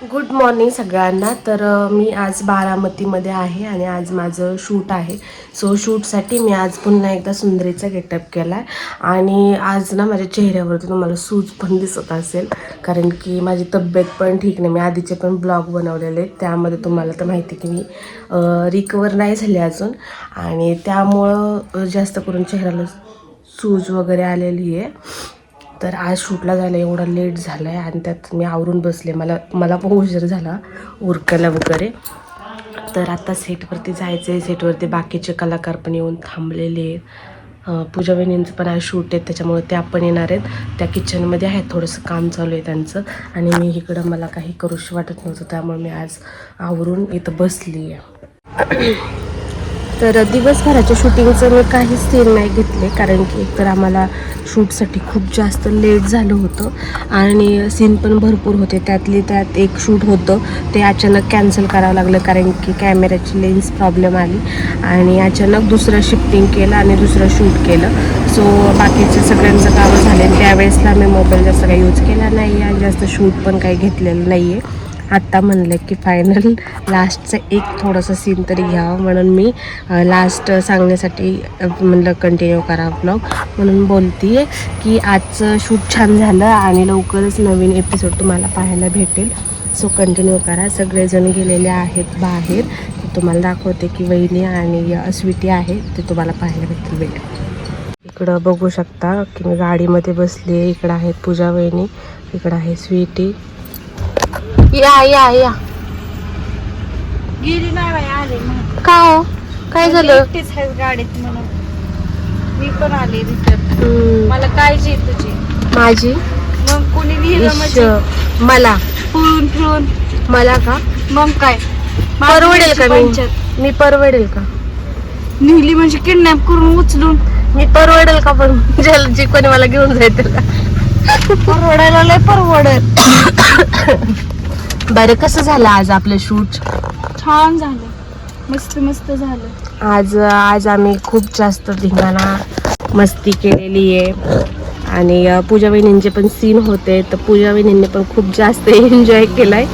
Good morning सगळ्यांना. तर मी आज बारामतीमध्ये आहे आणि आज माझं शूट आहे. सो शूटसाठी मी आज पुन्हा एकदा सुंदरीचा गेटअप केला आहे आणि आज ना माझ्या चेहऱ्यावरती तुम्हाला सूज पण दिसत असेल. कारण की माझी तब्येत पण ठीक नाही. मी आधीचे पण ब्लॉग बनवलेले त्यामध्ये तुम्हाला तर माहिती की मी रिकवर नाही झाले अजून. आणि त्यामुळं जास्त करून चेहऱ्याला सूज वगैरे आलेली आहे. तर आज शूटला जायला एवढा लेट झाला आहे आणि त्यात मी आवरून बसले. मला मला पण उशीर झाला उरकायला वगैरे. तर आता सेटवरती जायचं आहे सेटवरती बाकीचे कलाकार पण येऊन थांबलेले आहेत. पूजा वहिनींचं पण आज शूट आहे त्याच्यामुळे त्या पण येणार आहेत. त्या किचनमध्ये आहेत थोडंसं काम चालू आहे त्यांचं. आणि मी इकडं मला काही करूशी वाटत नव्हतं त्यामुळे मी आज आवरून इथं बसली आहे तर दिवसभराच्या शूटिंगचं मी काहीच सीन नाही घेतले कारण की एकतर आम्हाला शूटसाठी खूप जास्त लेट झालं होतं आणि सीन पण भरपूर होते. त्यातली त्यात एक शूट होतं ते अचानक कॅन्सल करावं लागलं कारण की कॅमेऱ्याची लेन्स प्रॉब्लेम आली आणि अचानक दुसरं शिफ्टिंग केलं आणि दुसरं शूट केलं. सो बाकीचे सगळ्यांचं कामं झाले. त्यावेळेसला मी मोबाईल जास्त काही यूज केला नाही आणि जास्त शूट पण काही घेतलेलं नाही आहे आत्ता म्हणलं की फायनल लास्टचं एक थोडंसं सीन तरी घ्यावं म्हणून मी लास्ट सांगण्यासाठी म्हणलं कंटिन्यू करा ब्लॉग म्हणून बोलते की आजचं शूट छान झालं आणि लवकरच नवीन एपिसोड तुम्हाला पाहायला भेटेल. सो कंटिन्यू करा. सगळेजण गेलेले आहेत बाहेर. तुम्हाला दाखवते की वहिनी आणि स्वीटी आहे ते तुम्हाला पाहायला भेटतील भेटेल. इकडं बघू शकता की मी गाडीमध्ये बसली आहे इकडं आहेत पूजा वहिनी इकडं आहे स्वीटी. या या या. गेली नाही बाई आले का हो? काय झालं? एकटीच आहे गाडीत म्हणून. मी पण आले रिटर्न हम्म, मला काळजी आहे तुझी. माझी? मग कोणी लिहिलं म्हणजे? मला. फिरून फिरून मला का? मग काय? परवडेल का मी? पंचायत. मी परवडेल का? नेली म्हणजे किडनॅप करून उचलून. मी परवडेल का पण? ज्याला जे कोणी मला घेऊन जाईल त्याला. परवडायला लय परवडत बरं कसं झालं आज आपलं शूट? छान झालं. मस्त मस्त झालं. आज आज आम्ही खूप जास्त धिंगाणा मस्ती केलेली आहे. आणि अ, पूजा वहिनींचे पण सीन होते तर पूजा वहिनींनी पण खूप जास्त एन्जॉय केलाय.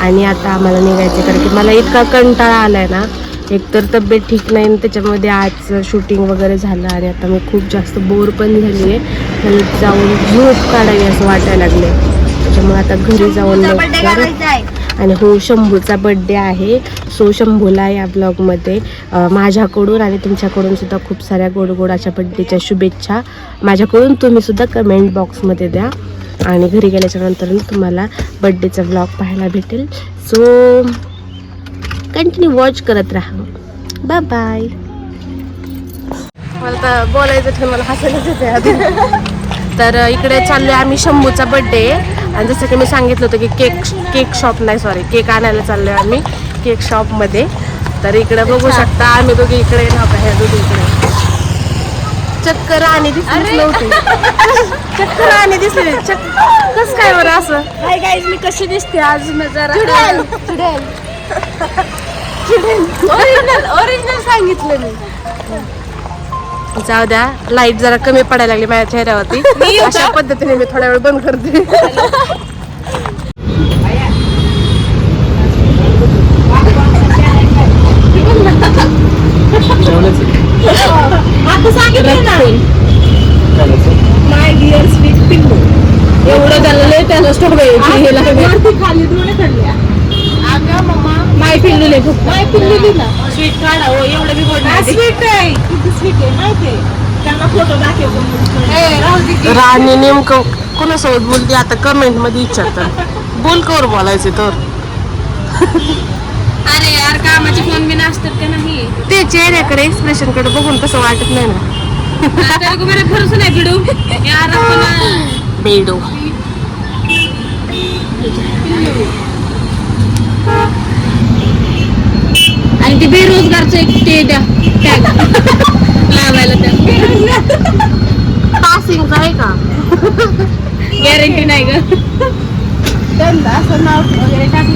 आणि आता आम्हाला निघायचं कारण की मला इतका कंटाळा आलाय ना एकतर तब्येत ठीक नाही आणि त्याच्यामध्ये आज शूटिंग वगैरे झालं आणि आता मी खूप जास्त बोर पण झाली आहे मला जाऊन झोप काढावी असं वाटायला लागले त्याच्यामुळे आता घरी जाऊन आणि हो शंभूचा बड्डे आहे. सो शंभूला या ब्लॉगमध्ये माझ्याकडून आणि तुमच्याकडून सुद्धा खूप साऱ्या गोड गोड अशा बड्डेच्या शुभेच्छा. माझ्याकडून तुम्ही सुद्धा कमेंट बॉक्समध्ये द्या. आणि घरी गेल्याच्यानंतर तुम्हाला बड्डेचा ब्लॉग पाहायला भेटेल. सो कंटिन्यू वॉच करत राहा. बाय बाय मला बोलायचं मला हसायलाच आधी तर इकडे चाललोय आम्ही शंभूचा बड्डे आणि जसं की मी सांगितलं होतं की केक केक शॉप नाही सॉरी केक आणायला चाललोय आम्ही केक शॉपमध्ये तर इकडे बघू शकता आम्ही दोघे इकडे ह्या दोघी इकडे. चक्कर आणि नव्हती. चक्कर आणि दिसली कस काय बरं असं? हाय गाईज मी कशी दिसते आज? चुडेल. ओरिजिनल ओरिजिनल सांगितलं मी. जाऊ द्या. लाइट जरा कमी पडायला लागली माझ्या चेहऱ्यावरती. अशा पद्धतीने मी थोड्या वेळ बंद करते. आता सांगितलं ना. माय डिअर स्वीट पिल्लू एवढं त्याला लय त्याला स्टोक खाली माय पिल्लू लय खूप माय पिल्ली दिला. स्वीट काढा हो एवढं बी गोड नाही. स्वीट आहे. किती स्वीट आहे माहिती आहे? त्यांना फोटो दाखव ए राहू दे की. राणी नेमकं कोणासोबत बोलते आता कमेंटमध्ये विचारतात. बोल कवर बोलायचे तर. अरे यार कामाचे फोन बी नसतात का नाही? ते चेहऱ्याकडे एक्सप्रेशनकडे बघून कसं वाटत नाही ना. आता मेरे भरोसा नाही बिडू यार आपण बेडो आणि ते बेरोजगारचं एक ते द्या. टॅग लावायला त्या. पासिंग आहे का? गॅरंटी नाही ग. असं नाव वगैरे टाकले.